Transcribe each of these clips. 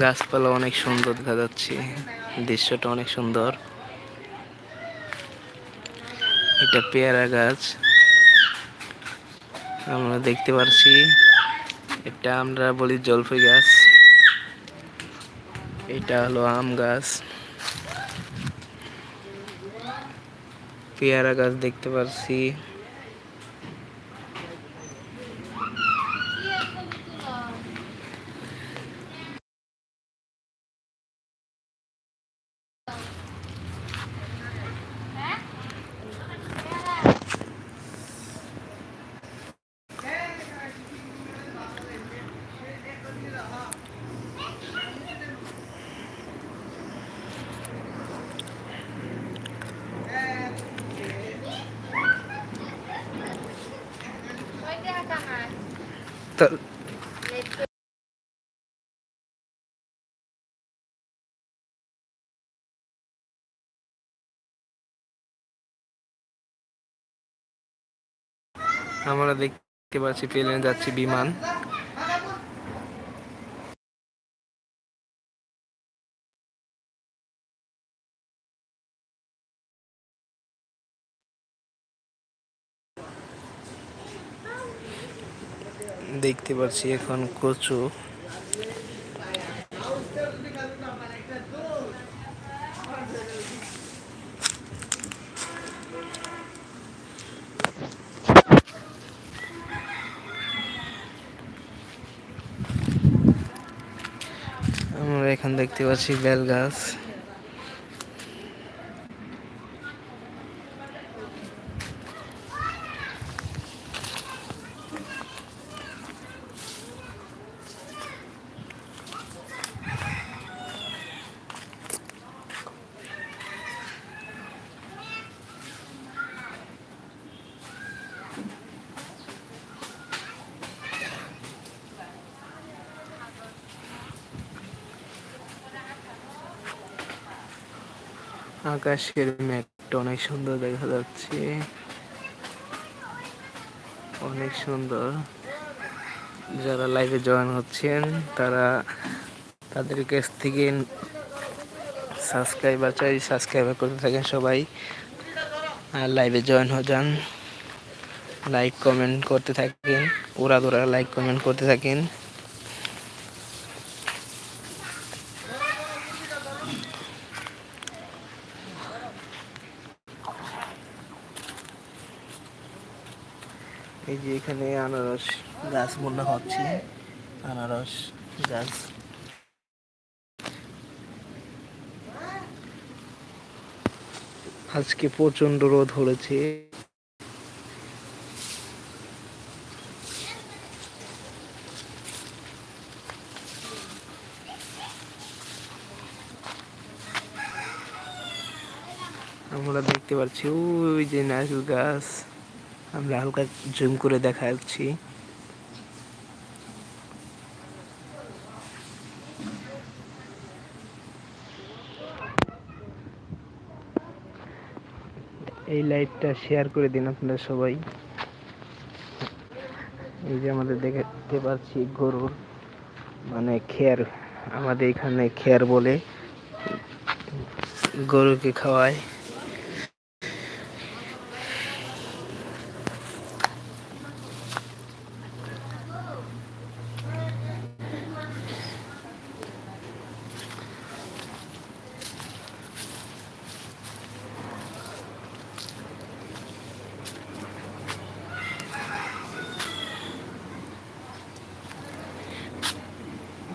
গাছপালা অনেক সুন্দর দেখা যাচ্ছে। দৃশ্যটা অনেক সুন্দর। এটা পেয়ারা গাছ। আমরা দেখতে পারছি। এটা আমরা বলি জলফই গাছ। এটা হলো আম গাছ। পেয়ারা গাছ দেখতে পারছি। তো আমরা দেখতে পাচ্ছি প্লেনে যাচ্ছি বিমান। দেখতে পাচ্ছি এখন কচু। আমরা এখানে দেখতে পাচ্ছি বেল গাছ। আকাশের মেঘটা অনেক সুন্দর দেখা যাচ্ছে। অনেক সুন্দর। যারা লাইভে জয়েন হচ্ছেন, তারা তাদের কাছ থেকে সাবস্ক্রাইবার চাই সাবস্ক্রাইবার করতে থাকেন সবাই। আর লাইভে জয়েন হয়ে যান। লাইক কমেন্ট করতে থাকেন। ওরা দোরা লাইক কমেন্ট করতে থাকেন। এই যে এখানে আনারস গাছ মনে হচ্ছে। আনারস গাছ। আজকে প্রচণ্ড রোদ হয়েছে আমরা দেখতে পাচ্ছি, ওই যে নারকেল গাছ। আমরা হালকা জুম করে দেখাচ্ছি। এই লাইটটা শেয়ার করে দিন আপনারা সবাই। এই যে আমাদের দেখতে পাচ্ছি গরুর মানে খেয়ার আমাদের এখানে খেয়ার বলে গরুকে খাওয়ায়।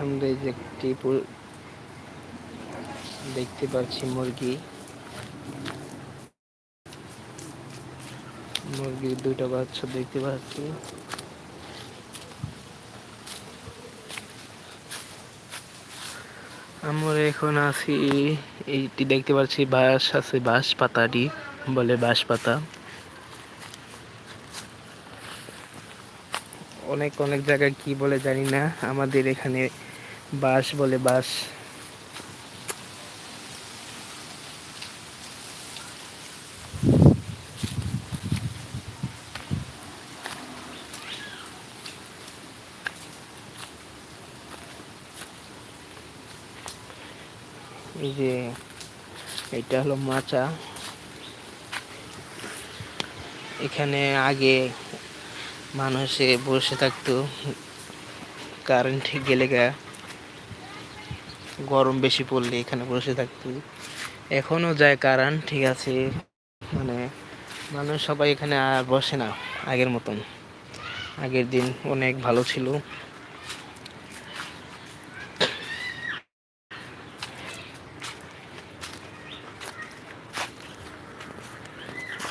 আমরা যে একটি দেখতে পাচ্ছি, মুরগি। মুরগির দুইটা বাচ্চা দেখতে পাচ্ছি। আমরা এখন আছি, এইটি দেখতে পাচ্ছি, বাঁশ আছে, বাঁশ পাতাটি বলে বাঁশ পাতা। অনেক অনেক জায়গায় কি বলে জানি না, আমাদের এখানে বাঁশ বলে বাস। এই যে, এটা হলো মাচা। এখানে আগে মানুষে বসে থাকতো। কারেন্ট গেলে গা গরম বেশি পড়লে এখানে বসে থাকতো। এখনও যায় কারণ ঠিক আছে। মানে মানুষ সবাই এখানে আর বসে না, আগের মতন। আগের দিন অনেক ভালো ছিল।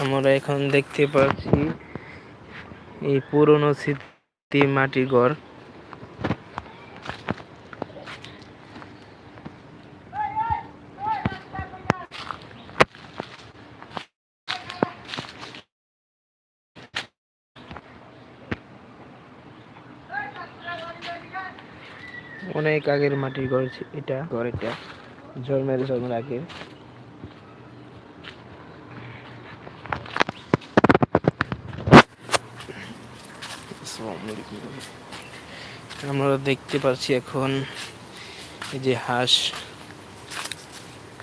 আমরা এখন দেখতে পাচ্ছি এই পুরনো স্মৃতি মাটির ঘর। অনেক আগের মাটির ঘর এটা। ঘর এটা জন্মের জন্মের আগে। আমরা দেখতে পাচ্ছি এখন এই যে হাঁস।